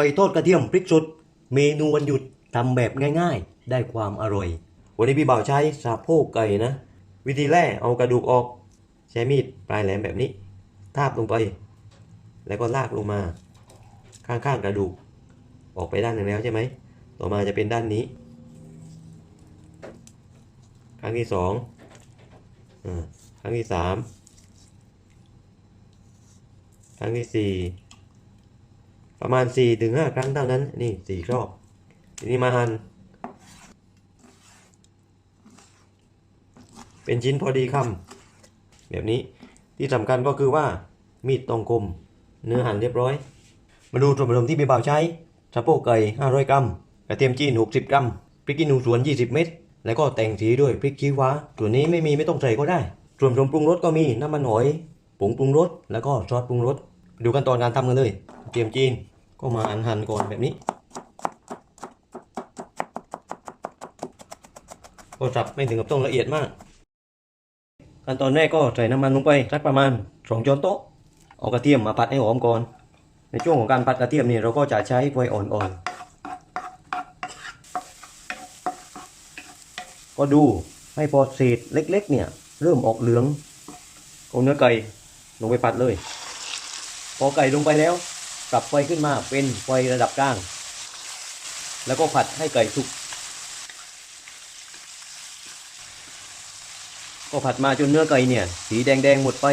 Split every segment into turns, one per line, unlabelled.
ไก่ทอดกระเทียมพริกสดเมนูวันหยุดทำแบบง่ายๆ ได้ความอร่อย วันนี้พี่บ่าวใช้สาโพกไก่นะ วิธีแรกเอากระดูกออก ใช้มีดปลายแหลมแบบนี้ ทาบลงไป แล้วก็ลากลงมา ข้างๆกระดูก ออกไปด้านหนึ่งแล้วใช่ไหม ต่อมาจะเป็นด้านนี้ครั้งที่สองอ่าครั้งที่สามครั้งที่สี่ ประมาณสี่ถึงห้าครั้งเท่านั้น นี่สี่รอบทีนี้มาหันเป็นชิ้นพอดีคำแบบนี้ที่สำคัญก็คือว่ามีดตรงคมเนื้อหั่นเรียบร้อย มาดูส่วนผสมที่พี่บ่าวใช้สะโพกไก่500 กรัมกระเทียมจีน 60 กรัมพริกขี้หนูสวน 20 เม็ดแล้วก็แต่งสีด้วยพริกชี้ฟ้าส่วนนี้ไม่มีไม่ต้องใส่ก็ได้ ส่วนผสมปรุงรสก็มีน้ำมันหอยผงปรุงรสแล้วก็ซอสปรุงรส ดูขั้นตอนการทำกันเลยกระเทียมจีนก็มาหั่นหั่นก่อนแบบนี้ ก็สับไม่ถึงกับต้องละเอียดมาก ขั้นตอนแรกก็ใส่น้ำมันลงไปสักประมาณสองช้อนโต๊ะเอากระเทียมมาผัดให้หอมก่อน ในช่วงของการผัดกระเทียมนี่เราก็จะใช้ไฟอ่อนๆ ก็ดูให้พอเศษเล็กๆ เนี่ย เริ่มออกเหลืองเอาเนื้อไก่ลงไปผัดเลย พอไก่ลงไปแล้ว ปรับไฟขึ้นมาเป็นไฟระดับกลาง แล้วก็ผัดให้ไก่สุก ก็ผัดมาจนเนื้อไก่เนี่ย สีแดงๆหมดไป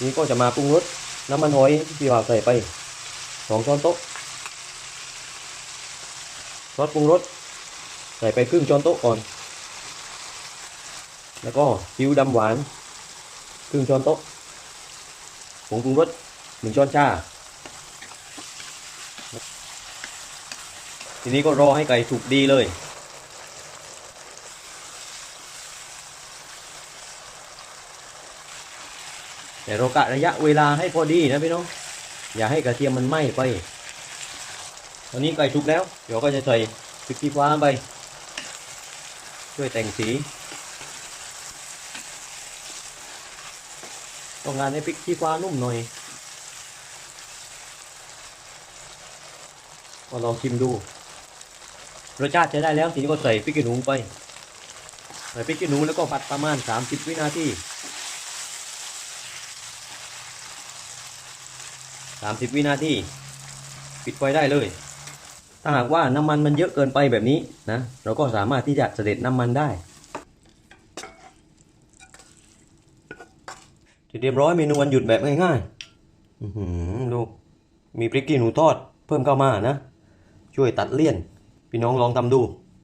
นี้ก็จะมาปรุงรสน้ำมันหอยที่เราใส่ไปสองช้อนโต๊ะซอสปรุงรสใส่ไปครึ่งช้อนโต๊ะก่อน แล้วก็ซีอิ๊วดำหวานครึ่งช้อนโต๊ะผงปรุงรส หนึ่งช้อนชาทีนี้ก็รอให้ไก่สุกดีเลยแต่เรากะระยะเวลาให้พอดีนะพี่น้อง อย่าให้กระเทียมมันไหม้ไป ตอนนี้ไก่สุกแล้ว เดี๋ยวก็จะใส่พริกขี้ฟ้าไป ช่วยแต่งสี ต้องการให้พริกขี้ฟ้านุ่มหน่อย ก็ลองชิมดูรสชาติใช้ได้แล้วทีนี้ก็ใส่พริกขี้หนูไปใส่พริกขี้หนูแล้วก็ผัดประมาณ 30 วินาที30 วินาทีปิดไฟได้เลย ถ้าหากว่าน้ำมันมันเยอะเกินไปแบบนี้นะเราก็สามารถที่จะเสด็จน้ำมันได้เสร็จเรียบร้อยเมนูวันหยุดแบบง่ายๆดูมีพริกขี้หนูทอดเพิ่มเข้ามานะ ช่วยตัดเลี่ยน พี่น้องลองทำดู